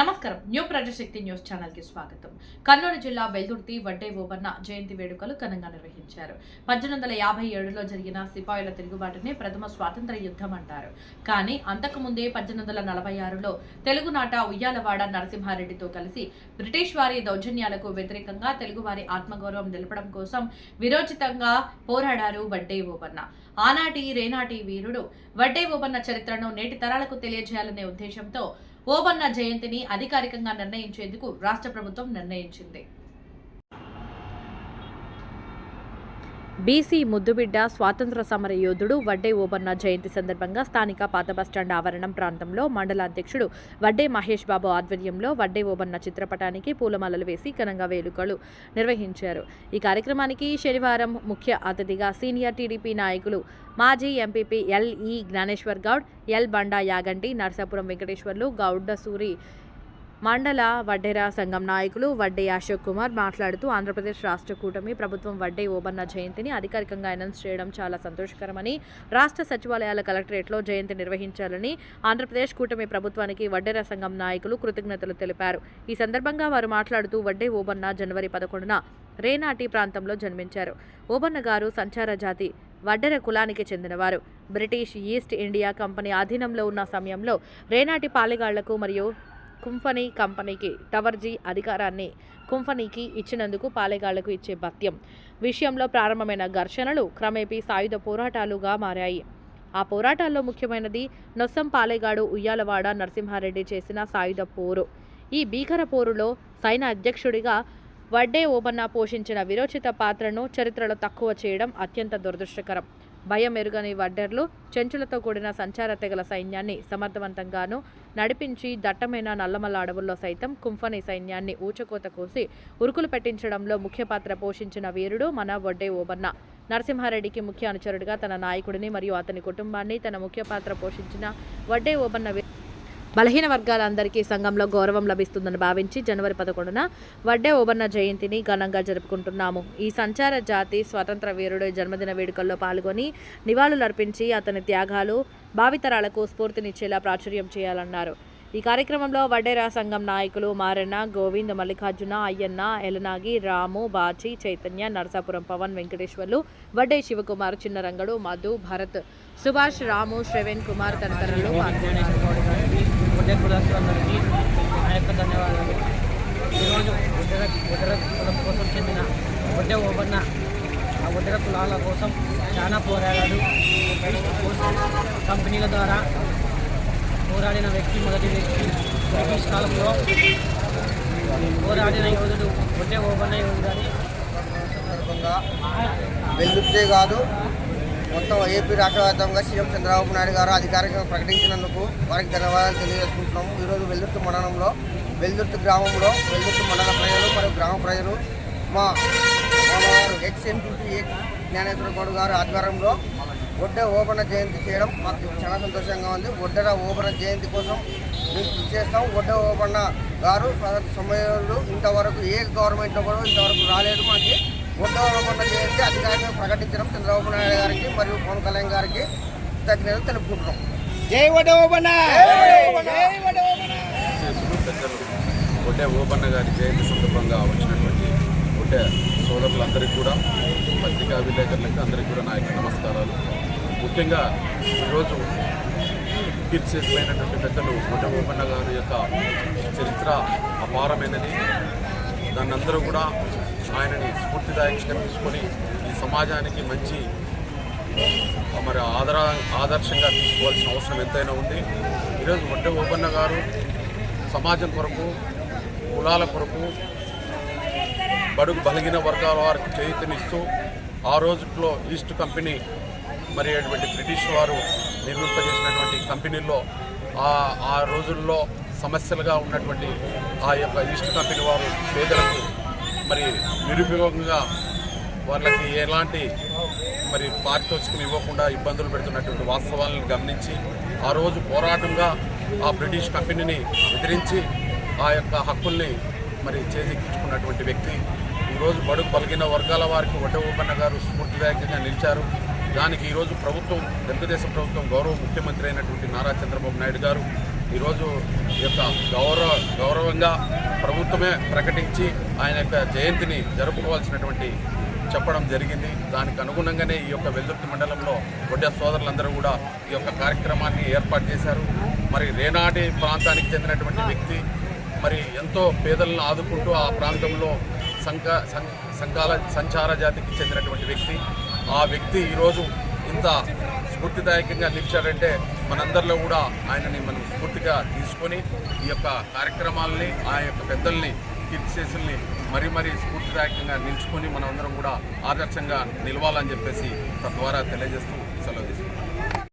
నమస్కారం. New Prajasakti news ఛానల్కి స్వాగతం. కర్నూలు జిల్లా వెల్దుర్తి వడ్డే ఓబన్న జయంతి వేడుకలు ఘనంగా నిర్వహించారు. పద్దెనిమిది వందల యాభై ఏడులో జరిగిన సిపాయిల తిరుగుబాటునే ప్రథమ స్వాతంత్ర యుద్ధం అంటారు. కానీ అంతకుముందే పద్దెనిమిది వందల నలభై ఆరులో తెలుగునాట ఉయ్యాలవాడ నరసింహారెడ్డితో కలిసి బ్రిటిష్ వారి దౌర్జన్యాలకు వ్యతిరేకంగా తెలుగువారి ఆత్మగౌరవం నిలపడం కోసం విరోచితంగా పోరాడారు వడ్డే ఓబన్న. ఆనాటి రేనాటి వీరుడు వడ్డే ఓబన్న చరిత్రను నేటి తరాలకు తెలియజేయాలనే ఉద్దేశంతో ఓబన్న జయంతిని అధికారికంగా నిర్ణయించేందుకు రాష్ట్ర ప్రభుత్వం నిర్ణయించింది. బీసీ ముద్దుబిడ్డ స్వాతంత్ర సమర యోధుడు వడ్డే ఓబన్న జయంతి సందర్భంగా స్థానిక పాత బస్టాండ్ ఆవరణం ప్రాంతంలో మండల అధ్యక్షుడు వడ్డే మహేష్ బాబు ఆధ్వర్యంలో వడ్డే ఓబన్న చిత్రపటానికి పూలమాలలు వేసి ఘనంగా వేడుకలు నిర్వహించారు. ఈ కార్యక్రమానికి శనివారం ముఖ్య అతిథిగా సీనియర్ టీడీపీ నాయకులు మాజీ MPP L E Gnaneshwar Goud L Banda Yaganti Narasapuram Venkateswarlu గౌడ్డసూరి మండల వడ్డేరా సంఘం నాయకులు వడ్డే అశోక్ కుమార్ మాట్లాడుతూ ఆంధ్రప్రదేశ్ రాష్ట్ర కూటమి ప్రభుత్వం వడ్డే ఓబన్న జయంతిని అధికారికంగా అనౌన్స్ చేయడం చాలా సంతోషకరమని రాష్ట్ర సచివాలయాల కలెక్టరేట్లో జయంతి నిర్వహించాలని ఆంధ్రప్రదేశ్ కూటమి ప్రభుత్వానికి వడ్డేరా సంఘం నాయకులు కృతజ్ఞతలు తెలిపారు. ఈ సందర్భంగా వారు మాట్లాడుతూ వడ్డే ఓబన్న జనవరి పదకొండున రేనాటి ప్రాంతంలో జన్మించారు. ఓబన్న గారు సంచార జాతి వడ్డెర కులానికి చెందినవారు. బ్రిటిష్ ఈస్ట్ ఇండియా కంపెనీ అధీనంలో ఉన్న సమయంలో రేనాటి పాలెగాళ్ళకు మరియు కుంఫనీ కంపెనీకి టవర్జీ అధికారాన్ని కుంఫనీకి ఇచ్చినందుకు పాలెగాళ్ళకు ఇచ్చే భత్యం. విషయంలో ప్రారంభమైన ఘర్షణలు క్రమేపీ సాయుధ పోరాటాలుగా మారాయి. ఆ పోరాటాల్లో ముఖ్యమైనది నొస్సం పాలెగాడు ఉయ్యాలవాడ నరసింహారెడ్డి చేసిన సాయుధ పోరు. ఈ భీకర పోరులో సైన అధ్యక్షుడిగా వడ్డే ఓబన్న పోషించిన విరోచిత పాత్రను చరిత్రలో తక్కువ చేయడం అత్యంత దురదృష్టకరం. భయం ఎరుగని వడ్డర్లు చెంచులతో కూడిన సంచార తెగల సైన్యాన్ని సమర్థవంతంగాను నడిపించి దట్టమైన నల్లమల్ల అడవుల్లో సైతం కుంఫని సైన్యాన్ని ఊచకోత కోసి ఉరుకులు పెట్టించడంలో ముఖ్య పాత్ర పోషించిన వీరుడు మన వడ్డే ఓబన్న. నరసింహారెడ్డికి ముఖ్య అనుచరుడిగా తన నాయకుడిని మరియు అతని కుటుంబాన్ని తన ముఖ్య పాత్ర పోషించిన వడ్డే ఓబన్న బలహీన వర్గాలందరికీ సంఘంలో గౌరవం లభిస్తుందని భావించి జనవరి పదకొండున వడ్డే ఓబన్న జయంతిని ఘనంగా జరుపుకుంటున్నాము. ఈ సంచార జాతి స్వతంత్ర వీరుడు జన్మదిన వేడుకల్లో పాల్గొని నివాళులర్పించి అతని త్యాగాలు భావితరాలకు స్ఫూర్తినిచ్చేలా ప్రాచుర్యం చేయాలన్నారు. ఈ కార్యక్రమంలో వడ్డేరా సంఘం నాయకులు మారెన్న గోవింద్ మల్లికార్జున అయ్యన్న ఎలనాగి రాము బాచి చైతన్య నరసాపురం పవన్ వెంకటేశ్వర్లు వడ్డే శివకుమార్ చిన్నరంగడు మధు భరత్ సుభాష్ రాము శ్రవణ్ కుమార్ తదితరులు పాల్గొన్నారు. ఒడ్డే కులాసులందరికీ నా యొక్క ధన్యవాదాలు. ఈరోజు ఒడ్డెర ఒడ్డెర కులం కోసం చెందిన ఒడ్డే ఓబన్న ఆ ఒడ్డెర కులాల కోసం చాలా పోరాడాడు. ఈస్ట్ కోస్ట్ కంపెనీల ద్వారా పోరాడిన వ్యక్తి మొదటి వ్యక్తి బ్రిటిష్ కాలంలో పోరాడిన యోధుడు ఒడ్డే ఓబన్న యోధుడు అని సందర్భంగా కాదు మొత్తం ఏపీ రాష్ట్రవ్యాప్తంగా సీఎం చంద్రబాబు నాయుడు గారు అధికారికంగా ప్రకటించినందుకు వారికి ధన్యవాదాలు తెలియజేసుకుంటున్నాము. ఈరోజు వెల్దుర్తి మండలంలో వెల్దుర్తి గ్రామంలో వెల్దుర్తి మండల ప్రజలు మరియు గ్రామ ప్రజలు మా ఎక్స్ ఎంపీ జ్ఞానేశ్వర గౌడ్ గారు ఆధ్వర్యంలో ఒడ్డే ఓపెన జయంతి చేయడం మాకు చాలా సంతోషంగా ఉంది. ఒడ్డెర ఓపెన జయంతి కోసం మేము కృషి చేస్తాం. ఒడ్డే ఓపెన్న గారు సమయంలో ఇంతవరకు ఏ గవర్నమెంట్ కూడా ఇంతవరకు రాలేదు మాకు. ఓబన్న జయంతి అధికారికంగా ప్రకటించడం చంద్రబాబు నాయుడు గారికి మరియు పవన్ కళ్యాణ్ గారికి తగినది తెలుపుకుంటున్నాం. జై వడోబన పెద్దలు ఒడ్డే ఓబన్న గారి జయంతి సందర్భంగా వచ్చినటువంటి ఒడ్డే సోదరులందరికీ కూడా పత్రికా విలేకరులకు అందరికీ కూడా నా యొక్క నమస్కారాలు. ముఖ్యంగా ఈరోజు కీర్తిపోయినటువంటి పెద్దలు ఒడ్డే ఓబన్న గారి యొక్క చరిత్ర అపారమైనది. దాన్ని అందరూ కూడా పూర్తి స్ఫూర్తిదాయకంగా తీసుకొని ఈ సమాజానికి మంచి మరి ఆదర ఆదర్శంగా తీసుకోవాల్సిన అవసరం ఎంతైనా ఉంది. ఈరోజు వడ్డే ఓబన్న గారు సమాజం కొరకు కులాల కొరకు బడుగు బలిగిన వర్గాల వారికి చైతన్యస్తూ ఆ రోజుల్లో ఈస్ట్ కంపెనీ మరి అటువంటి బ్రిటిష్ వారు నిర్మింపజేసినటువంటి కంపెనీల్లో ఆ ఆ రోజుల్లో సమస్యలుగా ఉన్నటువంటి ఆ యొక్క ఈస్ట్ కంపెనీ వారు పేదలకు మరి నిరుపయోగంగా వాళ్ళకి ఎలాంటి మరి పారితోషికం ఇవ్వకుండా ఇబ్బందులు పెడుతున్నటువంటి వాస్తవాలను గమనించి ఆ రోజు పోరాటంగా ఆ బ్రిటిష్ కంపెనీని ఎదిరించి ఆ యొక్క హక్కుల్ని మరి చేజిక్కించుకున్నటువంటి వ్యక్తి. ఈరోజు బడుగు పలిగిన వర్గాల వారికి వడ్డ గారు స్ఫూర్తిదాయకంగా నిలిచారు. దానికి ఈరోజు ప్రభుత్వం తెలుగుదేశం ప్రభుత్వం గౌరవ ముఖ్యమంత్రి అయినటువంటి నారా చంద్రబాబు నాయుడు గారు ఈరోజు ఈ యొక్క గౌరవ గౌరవంగా ప్రభుత్వమే ప్రకటించి ఆయన యొక్క జయంతిని జరుపుకోవాల్సినటువంటి చెప్పడం జరిగింది. దానికి అనుగుణంగానే ఈ యొక్క వెల్దుర్తి మండలంలో వడ్డ సోదరులందరూ కూడా ఈ యొక్క కార్యక్రమాన్ని ఏర్పాటు చేశారు. మరి రేనాటి ప్రాంతానికి చెందినటువంటి వ్యక్తి మరి ఎంతో పేదలను ఆదుకుంటూ ఆ ప్రాంతంలో సంఘ సంకాల సంఘాల సంచార జాతికి చెందినటువంటి వ్యక్తి. ఆ వ్యక్తి ఈరోజు ఇంత స్ఫూర్తిదాయకంగా నిలిచారంటే మనందరిలో కూడా ఆయనని మనం స్ఫూర్తిగా తీసుకొని ఈ యొక్క కార్యక్రమాలని ఆ యొక్క పెద్దల్ని కీర్తిశేషుల్ని మరీ మరీ స్ఫూర్తిదాయకంగా నిలుచుకొని మనమందరం కూడా ఆదర్శంగా నిలవాలని చెప్పేసి తద్వారా తెలియజేస్తూ సెలవు తీసుకుంటాం